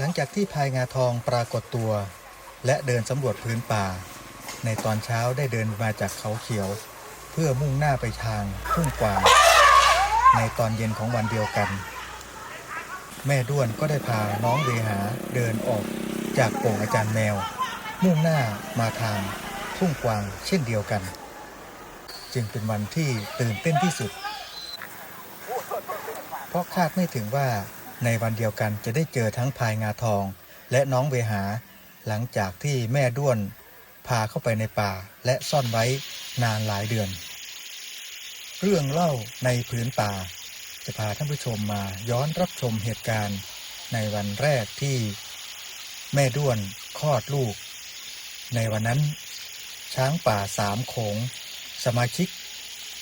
หลังจากที่พายงาทองปรากฏตัว และเดินสำรวจพื้นป่า ในตอนเช้าได้เดินมาจากเขาเขียว เพื่อมุ่งหน้าไปทางทุ่งกวาง ในตอนเย็นของวันเดียวกัน แม่ด้วนก็ได้พาน้องเวหาเดินออกจากโป่งอาจารย์แมว มุ่งหน้ามาทางทุ่งกวางเช่นเดียวกัน จึงเป็นวันที่ตื่นเต้นที่สุด เพราะคาดไม่ถึงว่า ในวันเดียวกันจะได้เจอทั้งพายงาทองและน้องเวหา หลังจากที่แม่ด้วน พาเข้าไปในป่าและซ่อนไว้นานหลายเดือน เรื่องเล่าในพื้นป่า จะพาท่านผู้ชมมาย้อนรับชมเหตุการณ์ ในวันแรกที่แม่ด้วนคลอดลูก ในวันนั้น ช้างป่าสามโขง สมาชิก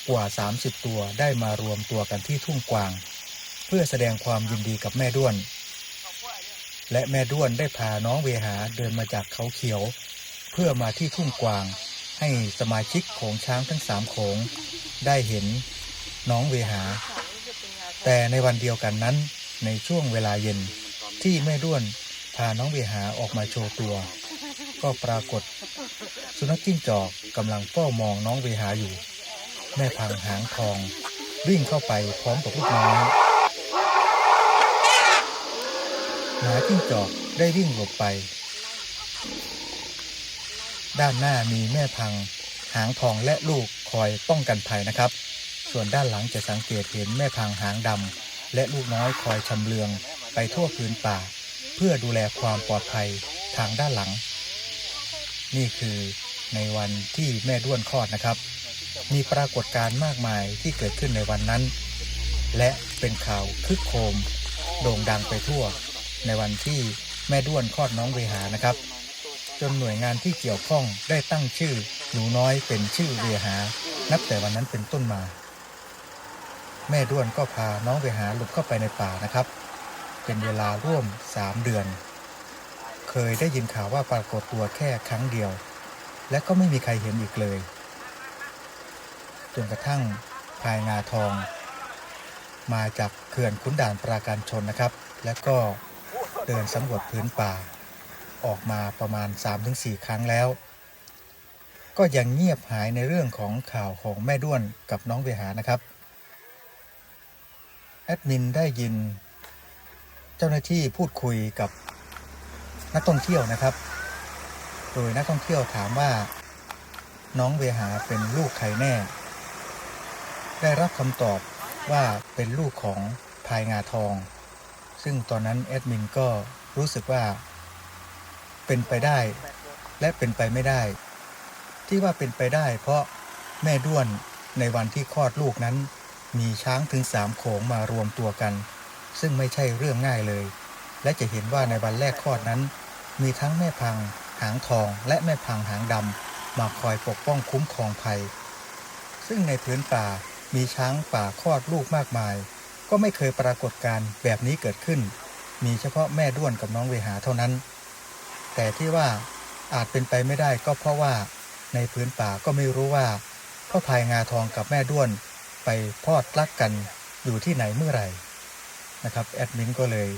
กว่า 30 ตัวได้มารวมตัวกันที่ทุ่งกวาง เพื่อแสดงความยินดีกับแม่ด้วน และแม่ด้วนได้พาน้องเวหาเดินมาจากเขาเขียว เพื่อมาที่ทุ่งกวาง ให้สมาชิกของช้างทั้งสามโขงได้เห็นน้องเวหา แต่ในวันเดียวกันนั้น ในช่วงเวลาเย็นที่แม่ด้วนพาน้องเวหาออกมาโชว์ตัว ก็ปรากฏ สุนัขจิ้งจอกกำลังเฝ้ามองน้องเวหาอยู่ แม่พังหางทองวิ่งเข้าไปพร้อมกับลูกน้อย หมาจิ้งจอกได้วิ่งหลบไป ด้านหน้ามีแม่พัง หางทองและลูกคอยป้องกันภัยนะครับ ส่วนด้านหลังจะสังเกตเห็นแม่พังหางดำและลูกน้อยคอยชำเลืองไปทั่วพื้นป่า เพื่อดูแลความปลอดภัยทางด้านหลัง นี่คือในวันที่แม่ด้วนคลอดนะครับ มีปรากฏการณ์มากมายที่เกิดขึ้นในวันนั้น และเป็นข่าวคึกโคม โด่งดังไปทั่ว ในวันที่แม่ด้วนคลอดน้องเวหานะครับ จนหน่วยงานที่เกี่ยวข้องได้ตั้งชื่อหนูน้อยเป็นชื่อเวหา นับแต่วันนั้นเป็นต้นมา แม่ด้วนก็พาน้องเวหาหลบเข้าไปในป่านะครับ เป็นเวลาร่วมสามเดือน เคยได้ยินข่าวว่าปรากฏตัวแค่ครั้งเดียว และก็ไม่มีใครเห็นอีกเลยจนกระทั่งพายงาทอง มาจากเขื่อนขุนด่านปราการชนนะครับ และก็ เดินสำรวจพื้นป่า ออกมาประมาณ 3-4 ครั้งแล้ว ก็ยังเงียบหายในเรื่องของข่าวของแม่ด้วนกับน้องเวหานะครับ แอดมินได้ยิน เจ้าหน้าที่พูดคุยกับนักท่องเที่ยวนะครับ โดยนักท่องเที่ยวถามว่า น้องเวหาเป็นลูกใครแน่ ได้รับคำตอบว่าเป็นลูกของพายงาทอง ซึ่งตอนนั้นแอดมินก็รู้สึกว่า เป็นไปได้ และเป็นไปไม่ได้ ที่ว่าเป็นไปได้ เพราะแม่ด้วนในวันที่คลอดลูกนั้น มีช้างถึงสามโขงมารวมตัวกัน ซึ่งไม่ใช่เรื่องง่ายเลย และจะเห็นว่าในวันแรกคลอดนั้น มีทั้งแม่พัง หางทองและแม่พังหางดำมาคอยปกป้องคุ้มครองภัย ซึ่งในพื้นป่ามีช้างป่าคลอดลูกมากมาย ก็ไม่เคยปรากฏการแบบนี้เกิดขึ้น มีเฉพาะแม่ด้วนกับน้องเวหาเท่านั้น แต่ที่ว่าอาจเป็นไปไม่ได้ก็เพราะว่าในพื้นป่าก็ไม่รู้ว่าพ่อพายงาทองกับแม่ด้วนไปพอดรักกันอยู่ที่ไหนเมื่อไหร่นะครับแอดมินก็เลย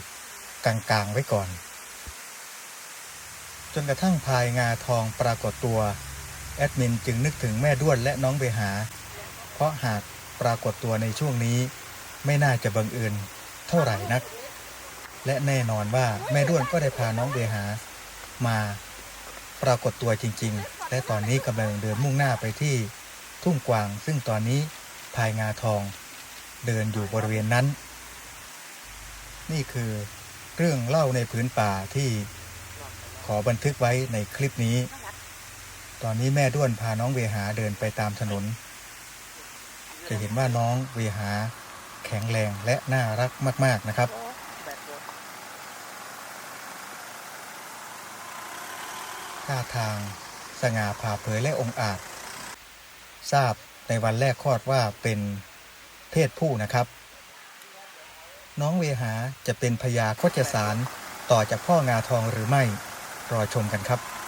กลางๆไว้ก่อน จนกระทั่งพายงาทองปรากฏตัวแอดมินจึงนึกถึงแม่ด้วนและน้องเบหา เพราะหากปรากฏตัวในช่วงนี้ ไม่น่าจะบังเอิญเท่าไหร่นัก และแน่นอนว่าแม่ด้วนก็ได้พาน้องเบหา มาปรากฏตัวจริง ๆ และตอนนี้กำลังเดินมุ่งหน้าไปที่ทุ่งกวาง ซึ่งตอนนี้พายงาทองเดินอยู่บริเวณนั้น นี่คือเรื่องเล่าในพื้นป่าที่ขอบันทึกไว้ในคลิปนี้ ตอนนี้แม่ด้วนพาน้องเวหาเดินไปตามถนน จะเห็นว่าน้องเวหา แข็งแรงและน่ารักมาก ๆ นะครับท่าทางสง่าผ่าเผยและองอาจ ทราบในวันแรกคลอดว่าเป็นเพศผู้นะครับ น้องเวหาจะเป็นพญาโคจสารต่อจากพ่องาทองหรือไม่ รอชมกันครับ